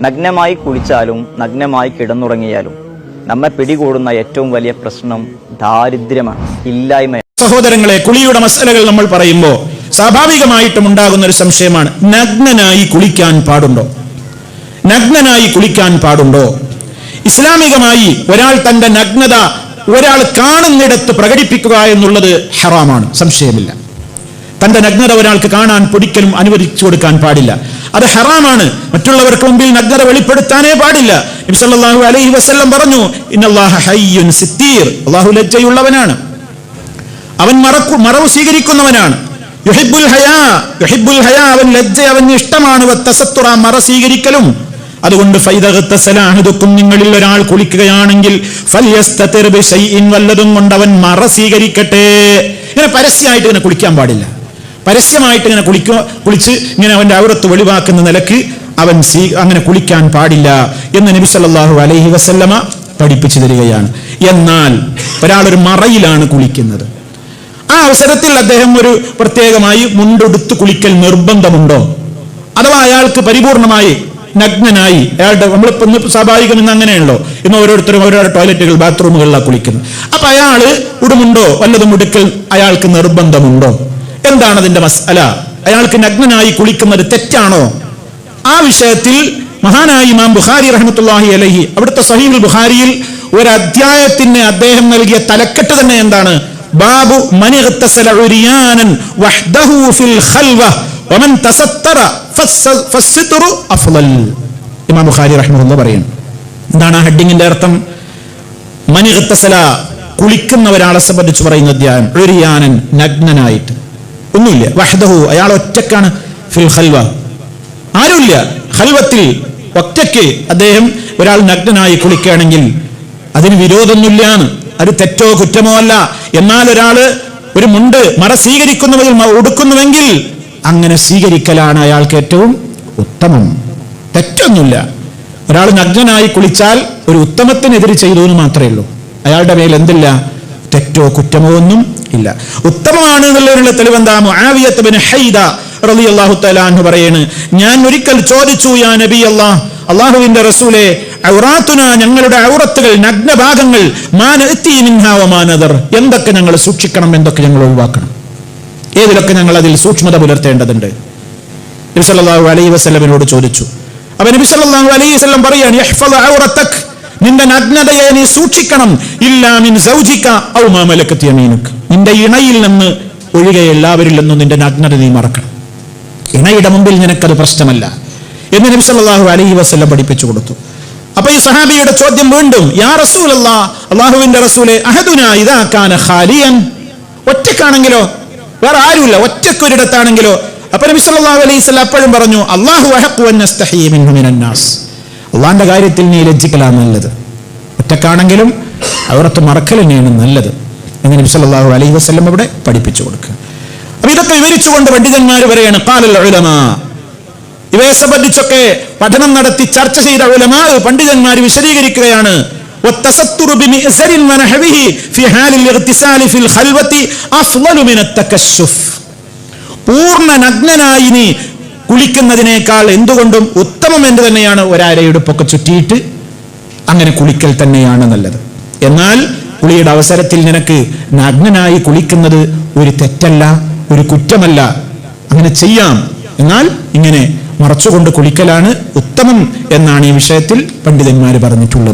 നഗ്നമായി കുളിച്ചാലും നഗ്നമായി കിടന്നുറങ്ങിയാലും നമ്മെ പിടികൂടുന്ന ഏറ്റവും വലിയ പ്രശ്നം ദാരിദ്ര്യമാണ് ഇല്ലായ്മ സഹോദരങ്ങളെ കുളിയുടെ മസലകൾ നമ്മൾ പറയുമ്പോൾ സ്വാഭാവികമായിട്ടും ഉണ്ടാകുന്ന ഒരു സംശയമാണ് നഗ്നനായി കുളിക്കാൻ പാടുണ്ടോ? നഗ്നനായി കുളിക്കാൻ പാടുണ്ടോ? ഇസ്ലാമികമായി ഒരാൾ തന്റെ നഗ്നത ഒരാൾ കാണുന്നിടത്ത് പ്രകടിപ്പിക്കുക എന്നുള്ളത് ഹറാമാണ് സംശയമില്ല. തന്റെ നഗ്നത ഒരാൾക്ക് കാണാൻ പൊടിക്കലും അനുവദിച്ചു കൊടുക്കാൻ പാടില്ല. അത് ഹറാമാണ്. മറ്റുള്ളവർക്ക് മുമ്പിൽ നഗ്നത വെളിപ്പെടുത്താനേ പാടില്ല. നബി സല്ലല്ലാഹു അലൈഹി വസല്ലം പറഞ്ഞു ഹയ്യുൻ സിത്തീർ അള്ളാഹു ലജ്ജയുള്ളവനാണ്. അവൻ മറക്കു മറവ് സ്വീകരിക്കുന്നവനാണ്. യുഹിബുൽ ഹയാ യുഹിബുൽ ഹയാ അവൻ ലജ്ജ അവന് ഇഷ്ടമാണ്. മറ സ്വീകരിക്കലും. അതുകൊണ്ട് ഫൈദകത്തസലാഹുദുക്കും നിങ്ങളിൽ ഒരാൾ കുളിക്കുകയാണെങ്കിൽ വല്ലതും കൊണ്ട് അവൻ മറ സ്വീകരിക്കട്ടെ. ഇങ്ങനെ പരസ്യമായിട്ട് ഇങ്ങനെ കുളിക്കാൻ പാടില്ല. പരസ്യമായിട്ട് ഇങ്ങനെ കുളിക്കോ കുളിച്ച് ഇങ്ങനെ അവന്റെ ഔറത്ത് വെളിവാക്കുന്ന നിലയ്ക്ക് അവൻ സ്വീ അങ്ങനെ കുളിക്കാൻ പാടില്ല എന്ന് നബി സല്ലാഹു അലൈഹി വസല്ലമ പഠിപ്പിച്ചു തരികയാണ്. എന്നാൽ ഒരാളൊരു മറയിലാണ് കുളിക്കുന്നത്. ആ അവസരത്തിൽ അദ്ദേഹം ഒരു പ്രത്യേകമായി മുണ്ടെടുത്ത് കുളിക്കൽ നിർബന്ധമുണ്ടോ? അഥവാ അയാൾക്ക് പരിപൂർണമായി നഗ്നനായി അയാളുടെ ഇന്ന് സ്വാഭാവികം ഇന്ന് അങ്ങനെയുള്ളോ ഇന്ന് ഓരോരുത്തരും ഓരോരോ ടോയ്ലറ്റുകൾ ബാത്റൂമുകളിലാണ് കുളിക്കുന്നത്. അപ്പൊ അയാൾ ഉടുമുണ്ടോ? വല്ലതും ഉടുക്കൽ അയാൾക്ക് നിർബന്ധമുണ്ടോ? എന്താണ് അതിന്റെ മസ്അല? അയാൾക്ക് നഗ്നനായി കുളിക്കുന്നത് തെറ്റാണോ? ആ വിഷയത്തിൽ മഹാനായ ഇമാം ബുഖാരി റഹ്മത്തുല്ലാഹി അലഹി അവിടുത്തെ സഹീബുൽ ബുഖാരിയിൽ ഒരു അധ്യായത്തിന് അദ്ദേഹം നൽകിയ തലക്കെട്ട് തന്നെ എന്താണ്? ബാബു ഫിൽ ഖൽവ വമൻ തസത്തറ അഫ്ളൽ ഇമാം ബുഖാരി റഹ്മത്തുള്ള പറയുന്നു എന്താണ് ആ ഹെഡിങ്ങിന്റെ അർത്ഥം? മനിഹത്തസല കുളിക്കുന്ന ഒരാളെ സംബന്ധിച്ച് പറയുന്ന അധ്യായം. ഉരിയാനൻ നഗ്നനായിട്ട്. ഒന്നുമില്ല. വഹദഹു അയാൾ ഒറ്റക്കാണ്. ഫിൽ ഹൽവ ആരുമില്ല. ഹൽവത്തിൽ ഒറ്റയ്ക്ക് അദ്ദേഹം ഒരാൾ നഗ്നനായി കുളിക്കുകയാണെങ്കിൽ അതിന് വിരോധമൊന്നുമില്ലാണ് അത് തെറ്റോ കുറ്റമോ അല്ല. എന്നാൽ ഒരാൾ ഒരു മുണ്ട് മറ സ്വീകരിക്കുന്നവരിൽ ഉടുക്കുന്നുവെങ്കിൽ അങ്ങനെ സ്വീകരിക്കലാണ് അയാൾക്ക് ഏറ്റവും ഉത്തമം. തെറ്റൊന്നുമില്ല. ഒരാൾ നഗ്നനായി കുളിച്ചാൽ ഒരു ഉത്തമത്തിനെതിരെ ചെയ്തു എന്ന് മാത്രമേ ഉള്ളൂ. അയാളുടെ മേൽ എന്തില്ല? തെറ്റോ കുറ്റമോ ഒന്നും ഇല്ല. ഉത്തമമാണ് എന്നുള്ളതിനുള്ള തെളിവെന്താ? മുആവിയത്ത് ഹൈദ റളിയല്ലാഹു എന്ന് പറയാണ് ഞാൻ ഒരിക്കൽ ചോദിച്ചു യാ നബി അല്ലാഹ് അള്ളാഹുവിന്റെ റസൂലെ ഔറാത്തുന ഞങ്ങളുടെ ഔറത്തുകൾ നഗ്നഭാഗങ്ങൾ വമാനദർ എന്തൊക്കെ ഞങ്ങൾ സൂക്ഷിക്കണം എന്തൊക്കെ ഞങ്ങൾ ഒഴിവാക്കണം? ഏതിലൊക്കെ ഞങ്ങൾ അതിൽ സൂക്ഷ്മത പുലർത്തേണ്ടതുണ്ട്? നബി സല്ലല്ലാഹു അലൈഹി വസല്ലമിനോട് ചോദിച്ചു. അപ്പൊ നബി സല്ലല്ലാഹു അലൈഹി വസല്ലം പറയാണ് നിന്റെ നഗ്നതയെ നീ സൂക്ഷിക്കണം. ഇല്ലാമിൻ സൗജിക്ക ഔമാമലക്കത്തിയ മീനുക്ക് നിന്റെ ഇണയിൽ നിന്ന് ഒഴികെ എല്ലാവരിൽ നിന്നും നിന്റെ നഗ്നത നീ മറക്കണം. ഇണയുടെ മുമ്പിൽ നിനക്കത് പ്രശ്നമല്ല. എന്ന് നബി സല്ലല്ലാഹു അലൈഹി വസല്ലം പഠിപ്പിച്ചു കൊടുത്തു. അപ്പൊ ഈ സഹാബിയുടെ ചോദ്യം വീണ്ടും യാ റസൂലല്ലാ അള്ളാഹുവിന്റെ റസൂലെ അഹദുന ഇദാ കാന ഖാലിയൻ? ഒറ്റക്കാണെങ്കിലോ? വേറെ ആരുമില്ല. ഒറ്റക്കൊരിടത്താണെങ്കിലോ? അപ്പൊ നബി സല്ലല്ലാഹു അലൈഹി വസല്ലം അപ്പോഴും പറഞ്ഞു അള്ളാഹു അഹഖു അൻ നസ്തഹി അള്ളാന്റെ കാര്യത്തിൽ നീ ലജ്ജിക്കലാണ് നല്ലത് ഒറ്റക്കാണെങ്കിലും അവിടത്തെ മറക്കൽ തന്നെയാണ് നല്ലത് എന്ന് നബി സല്ലല്ലാഹു അലൈഹി വസല്ലം ഇവിടെ പഠിപ്പിച്ചു കൊടുക്കുക അപ്പൊ ഇതൊക്കെ വിവരിച്ചുകൊണ്ട് പണ്ഡിതന്മാർ പറയാണ് ഖാലൽ ഉലമാ ഇവയെ സംബന്ധിച്ചൊക്കെ പഠനം നടത്തി ചർച്ച ചെയ്ത ഉലമാ പണ്ഡിതന്മാർ വിശദീകരിക്കുകയാണ് والتستر بمئزر ونحوه في حال الاغتسال في الخلوة أفضل من التكشف പൂർണ്ണ നഗ്നനായി നീ കുളിക്കുന്നതിനേക്കാൾ എന്തുകൊണ്ടും ഉത്തമം എന്ന് തന്നെയാണ് ഒരാരയുടുപ്പൊക്കെ ചുറ്റിയിട്ട് അങ്ങനെ കുളിക്കൽ തന്നെയാണ് നല്ലത്. എന്നാൽ കുളിയുടെ അവസരത്തിൽ നിനക്ക് നഗ്നനായി കുളിക്കുന്നത് ഒരു തെറ്റല്ല ഒരു കുറ്റമല്ല. അങ്ങനെ ചെയ്യാം. എന്നാൽ ഇങ്ങനെ മറച്ചുകൊണ്ട് കുളിക്കലാണ് ഉത്തമം എന്നാണ് ഈ വിഷയത്തിൽ പണ്ഡിതന്മാർ പറഞ്ഞിട്ടുള്ളത്.